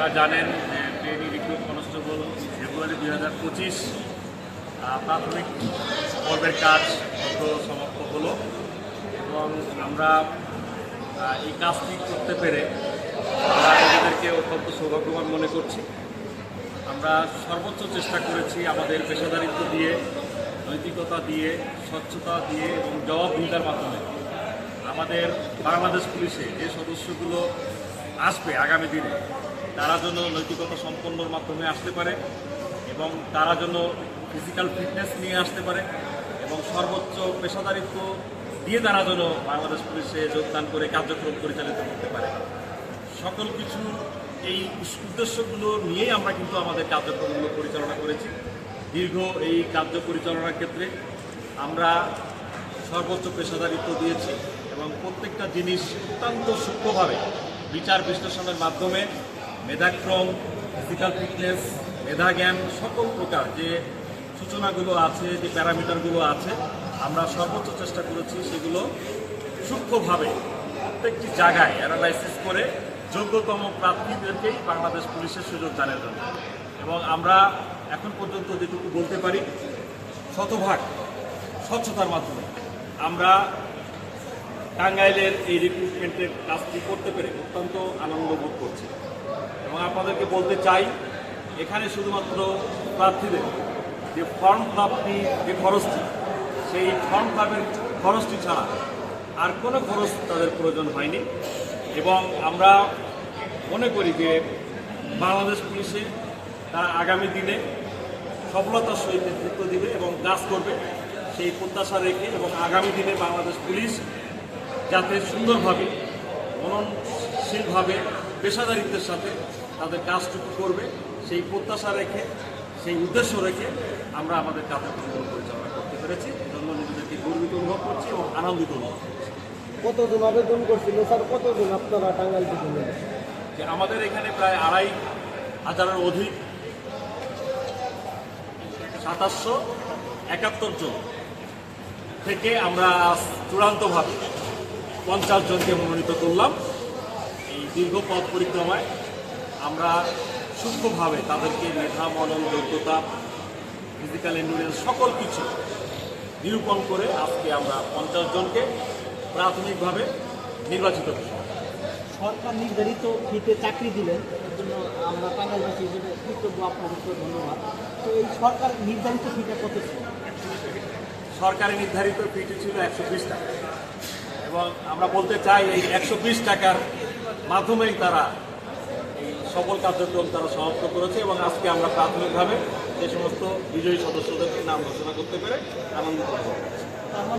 আপনারা জানেন যে ট্রেনি রিক্রুট কনস্টেবল ফেব্রুয়ারি দুই হাজার পঁচিশ। প্রাথমিক পর্বের কাজ সমাপ্ত হলো। এবং আমরা এই কাজটি করতে পেরে আমরা নিজেদেরকে অত্যন্ত সৌভাগ্যবান মনে করছি। আমরা সর্বোচ্চ চেষ্টা করেছি আমাদের পেশাদারিত্ব দিয়ে, নৈতিকতা দিয়ে, স্বচ্ছতা দিয়ে এবং জবাবদিহিতার মাধ্যমে আমাদের বাংলাদেশ পুলিশে যে সদস্যগুলো আসবে আগামী দিনে তারা যেন নৈতিকতা সম্পন্নর মাধ্যমে আসতে পারে এবং তারা যেন ফিজিক্যাল ফিটনেস নিয়ে আসতে পারে এবং সর্বোচ্চ পেশাদারিত্ব দিয়ে তারা যেন বাংলাদেশ পুলিশে যোগদান করে কার্যক্রম পরিচালিত করতে পারে। সকল কিছু এই উদ্দেশ্যগুলো নিয়েই আমরা কিন্তু আমাদের কার্যক্রমগুলো পরিচালনা করেছি। দীর্ঘ এই কার্য পরিচালনার ক্ষেত্রে আমরা সর্বোচ্চ পেশাদারিত্ব দিয়েছি এবং প্রত্যেকটা জিনিস অত্যন্ত সূক্ষ্মভাবে বিচার বিশ্লেষণের মাধ্যমে মেধাক্রম ফিজিক্যাল ফিটনেস মেধা জ্ঞান সকল প্রকার যে সূচনাগুলো আছে, যে প্যারামিটারগুলো আছে, আমরা সর্বোচ্চ চেষ্টা করেছি সেগুলো সূক্ষ্মভাবে প্রত্যেকটি জায়গায় অ্যানালাইসিস করে যোগ্যতম প্রার্থীদেরকেই বাংলাদেশ পুলিশের সুযোগ দানের জন্য। এবং আমরা এখন পর্যন্ত যেটুকু বলতে পারি, শতভাগ স্বচ্ছতার মাধ্যমে আমরা টাঙ্গাইলের এই রিক্রুটমেন্টের কাজটি করতে পেরে অত্যন্ত আনন্দ বোধ করছি। এবং আপনাদেরকে বলতে চাই, এখানে শুধুমাত্র প্রার্থীদের যে ফর্ম প্রাপ্তি যে খরচটি, সেই ফর্ম ফিলাপের খরচটি ছাড়া আর কোনো খরচ তাদের প্রয়োজন হয়নি। এবং আমরা মনে করি যে বাংলাদেশ পুলিশে তারা আগামী দিনে সফলতার সহিত নেতৃত্ব দিবে এবং কাজ করবে। সেই প্রত্যাশা রেখে এবং আগামী দিনে বাংলাদেশ পুলিশ যাতে সুন্দরভাবে, মননশীলভাবে, পেশাদারিত্বের সাথে তাদের কাজটুকু করবে সেই প্রত্যাশা রেখে সেই উদ্দেশ্য রেখে আমরা আমাদের কার্যক্রমগুলো পরিচালনা করতে পেরেছি। এজন্য নিজেদেরকে গর্বিত অনুভব করছি এবং আনন্দিত অনুভব করছি। কতজন আবেদন করছিল স্যার? কতজন আপনারা টাঙ্গাইল থেকে যে আমাদের এখানে প্রায় আড়াই হাজারের অধিক সাতাশশো একাত্তর জন থেকে আমরা চূড়ান্তভাবে পঞ্চাশ জনকে মনোনীত করলাম। এই দীর্ঘ পথ পরিক্রমায় আমরা সূক্ষ্মভাবে তাদেরকে মেধা মনন যোগ্যতা ফিজিক্যাল এন্ডুরেন্স সকল কিছু নিরূপণ করে আজকে আমরা পঞ্চাশ জনকে প্রাথমিকভাবে নির্বাচিত করলাম সরকার নির্ধারিত ফিতে চাকরি দিলেন এর জন্য আমরা টাঙ্গাইলবাসী হিসেবে কৃতজ্ঞ আপনাদেরকে ধন্যবাদ। তো এই সরকার নির্ধারিত ফিটা কত ছিল? সরকারি নির্ধারিত ফিটি ছিল একশো বিশ টাকা। এবং আমরা বলতে চাই এই একশো বিশ টাকার মাধ্যমেই তারা সকল কার্যক্রম তারা সমাপ্ত করেছে এবং আজকে আমরা প্রাথমিকভাবে যে সমস্ত বিজয়ী সদস্যদেরকে নাম ঘোষণা করতে পেরে আনন্দিত